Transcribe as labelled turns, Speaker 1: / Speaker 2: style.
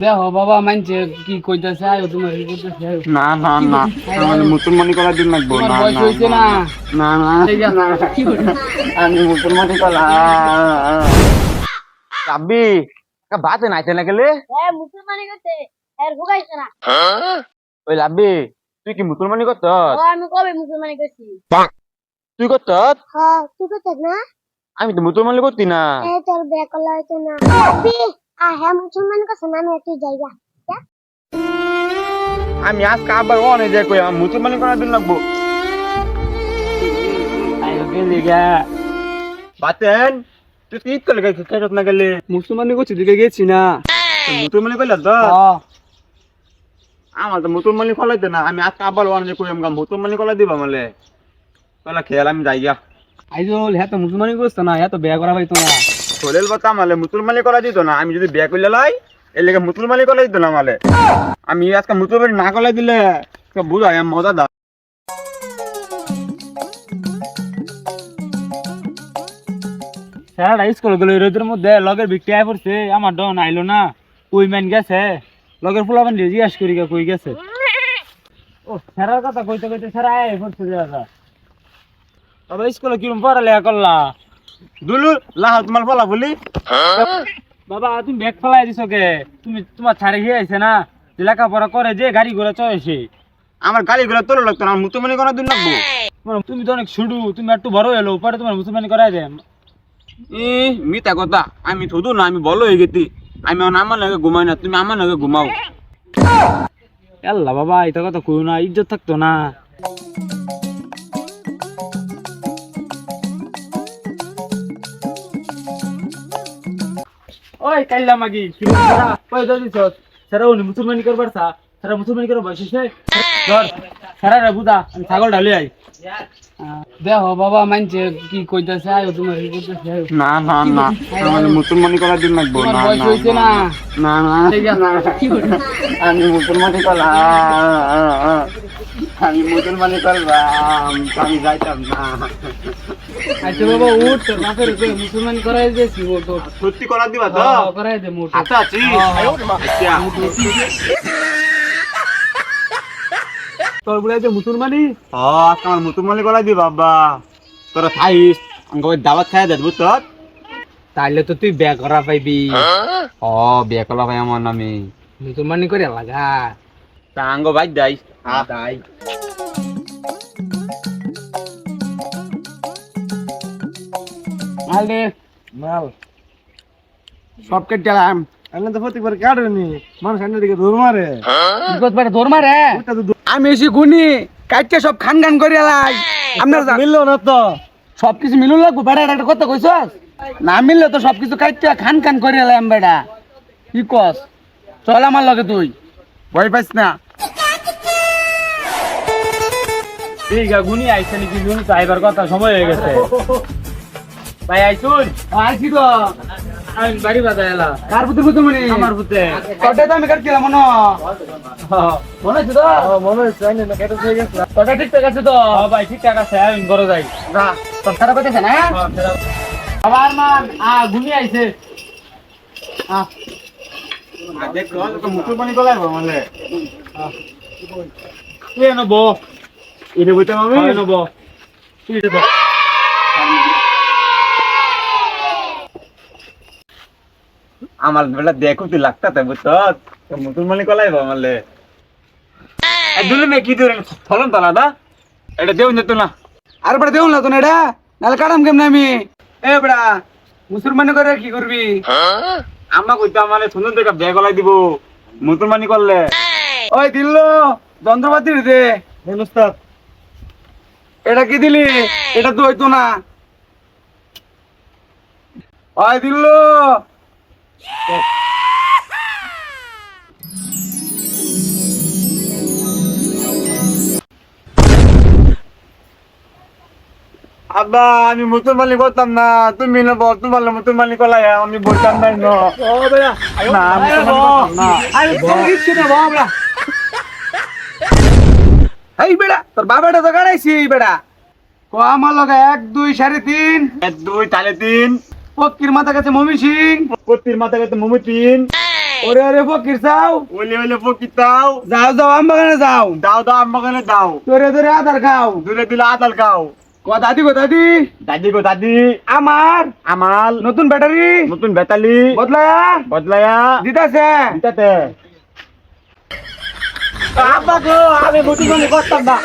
Speaker 1: দেখো বাবা মানছে কি কইতাছে আয়ো তোমার কি কইতাছে
Speaker 2: না না না আমার মুসলমানি করার দিন লাগবো। না না,
Speaker 1: না
Speaker 2: না? না
Speaker 1: ঠিক আছে কি করে
Speaker 2: আমি মুসলমানি করা আব্বি ভাতে নাইতে না গেলে?
Speaker 3: হ্যাঁ মুসলমানি করতে। এর ভোগাইছে না।
Speaker 2: ওই লাব্বি তুই কি মুসলমানি করত
Speaker 3: ও আমি কবে মুসলমানি করছি?
Speaker 2: তুই করত
Speaker 3: হ্যাঁ তুই না?
Speaker 2: আমি তো মুসলমানি করতি না।
Speaker 3: এ তোর না। হ্যাঁ মুসলমানি না আমি একটু জায়গা
Speaker 2: আমি আজকে আবার অনেক যাই কই আমার মুসলমানি করার দিন লাগবো।
Speaker 1: আয়ো গেলি গা।
Speaker 2: বাতেন তুই কি ঈদ করলে খেয়ে না গেলে?
Speaker 1: মুসলমানি করছি দিকে গেছি না।
Speaker 2: মুসলমানি করলে তো? আমার তো মুসলমানি ফলাইতে না আমি আজকে আবার অনেক কই আমাকে মুসলমানি কলাই দিবা মালে। তাহলে খেয়াল আমি যাই গা।
Speaker 1: আইজল হ্যাঁ তো মুসলমানি করছ না হ্যাঁ তো বিয়া করা ভাই তোমার
Speaker 2: সোলেল বাতা মালে, মুসলমানি করা দিত না। আমি যদি বিয়ে করলে লাই, এর লেগে মুসলমানি করা দিত না মালে। আমি আজকে মুসলমানি না কলাই দিলে বুঝাই মজা দা
Speaker 1: স্যার স্কুল রোদের মধ্যে লগের বিক্রি আয় পড়ছে, আমার ডন আইলো না। ওই ম্যান গেছে, লগের ফুলাবান জিজ্ঞাসা করি কই গেছে? ও, স্যারের কথা কইতে কইতে স্যার আয় পড়ছে দাদা। তবে স্কুলে কিরম পড়ালেখা করলা?
Speaker 2: দুলু লাহাত মাল ফলা বলি।
Speaker 1: বাবা তুমি ব্যাগ ফেলাই দিছো কে? তুমি তোমার ছাড়ে গিয়ে আইছে না? লেখাপড়া করে যে গাড়ি ঘোড়া চয়েছে
Speaker 2: আমার গাড়ি ঘোড়া লাগতো না মুসলমানি লাগবো।
Speaker 1: তুমি তো অনেক তুমি একটু বড় এলো পরে তোমার মুসলমানি করাই দে
Speaker 2: ই মিথ্যা কথা আমি থুদু না আমি বলো হয়ে গেছি আমি আমার লাগে ঘুমাই না তুমি আমার লাগে ঘুমাও।
Speaker 1: আল্লাহ বাবা এটা কথা কইও না ইজ্জত থাকতো না। ওই কাইলা মাগি ওই দাদি সস সারা উনি মুসলমানি করবার সা সারা মুসলমানি করবার বসে সে ধর সারা রে বুদা আমি ছাগল ঢালি আই দেখো বাবা মানছে কি কইতাছে আয়ো তোমার কি কইতাছে
Speaker 2: না না না আমার মুসলমানি করার দিন লাগবো না
Speaker 1: না
Speaker 2: না না
Speaker 1: কি করে
Speaker 2: আমি মুসলমানি করলাম আমি মুসলমানি করলাম আমি যাইতাম না।
Speaker 1: আচ্ছা বাবা উঠ তোর বাপের উপরে মুসলমান করাই দিয়েছি ও তো
Speaker 2: সত্যি করা দিবা তো?
Speaker 1: হ্যাঁ, করাই দে মোট
Speaker 2: হাতে আছি
Speaker 1: হ্যাঁ। তোর বলে যে মুসলমানি
Speaker 2: আজকে আমার মুসলমানি করা দি বাবা। তোরা খাইস আমাকে দাওয়াত খাই দেব তোর
Speaker 1: তাইলে তো তুই বিয়া করা পাইবি।
Speaker 2: ও বিয়ে করা ভাই আমার নামে
Speaker 1: মুসলমানি করে লাগা।
Speaker 2: তা আঙ্গ ভাই যাই
Speaker 1: তাই মাল দে। মাল। সব কেটে গেলাম
Speaker 2: আমি তো প্রত্যেকবার কাটুনি। মানুষ সামনের দিকে দৌড় মারে।
Speaker 1: বিপদ পারে মারে? আমি এসে গুনি কাটতে সব খান খান করে লাই আপনার
Speaker 2: মিললো না তো।
Speaker 1: সব কিছু মিলুন লাগবো বেড়া একটা কথা কইছস? না মিললে তো সব কিছু কাটতে খান খান করে এলাম বেড়া। কি কস? চল আমার লগে তুই। ভয় পাইস না। ঠিক গুনি আইছে নাকি গুনি চাইবার কথা সময় হয়ে গেছে। ভাই আইছুন আইছি তো আমি বাড়ি বাজা এলা। কার পুত্র পুত্র মনি? আমার পুত্রে। কটা তো আমি কাটছিলাম মনে মনে তো? মনে না কেটে হয়ে গেছে। কটা ঠিকঠাক আছে তো? ভাই ঠিকঠাক আছে আমি বড় যাই। না তোর খারাপ হইতেছে না আবার মান আ গুনি আইছে। আ
Speaker 2: আমার বেলা দেখো তুই তো মুসলমানি কলাই আমালে দুলে মে কি দূর ফলন তালা দা এটা দেউন যেত না
Speaker 1: আর বড় দেউন লাগতো না এটা। নালে কাটাম কেমনে আমি? এ বড়া মুসলমানি করে কি করবি?
Speaker 2: আমা কইতে মানে সুন্দর দেখা ব্যাগ গলাই দিব। মুসলমানি করলে।
Speaker 1: ওই দিল যন্ত্রপাতি দে।
Speaker 2: উস্তাদ।
Speaker 1: এটা কি দিলি? এটা তো হইতো না। ওই দিল
Speaker 2: আব্বা আমি মুসলমানি করতাম না। তুমি না বল তোমার মুসলমানি কলাই আমি বলতাম না
Speaker 1: এই বেড়া তোর বাবাটা তো গাড়াইছি এই বেড়া। ক আমার লগে এক দুই সাড়ে তিন।
Speaker 2: এক দুই তালে তিন।
Speaker 1: পক্ষীর মাথা কাছে মমি সিং।
Speaker 2: কত্তির মাথা কাছে মুমি তিন।
Speaker 1: ওরে ওরে ফকির চাও
Speaker 2: ওলে ওলে ফকির দাও
Speaker 1: যাও যাও আম বাগানে যাও।
Speaker 2: দাও দাও আম্মা কানে দাও।
Speaker 1: তোরে তোরে আধার খাও।
Speaker 2: দূরে দিলে আদাল খাও।
Speaker 1: কথা দি কথা দি
Speaker 2: দাদি গো দাদি।
Speaker 1: আমার।
Speaker 2: আমাল
Speaker 1: নতুন ব্যাটারি।
Speaker 2: নতুন বেতালি
Speaker 1: বদলায়া।
Speaker 2: বদলায়া।
Speaker 1: দিতাছে।
Speaker 2: দিতাতে আব্বা গো আমি মুটি করতাম না।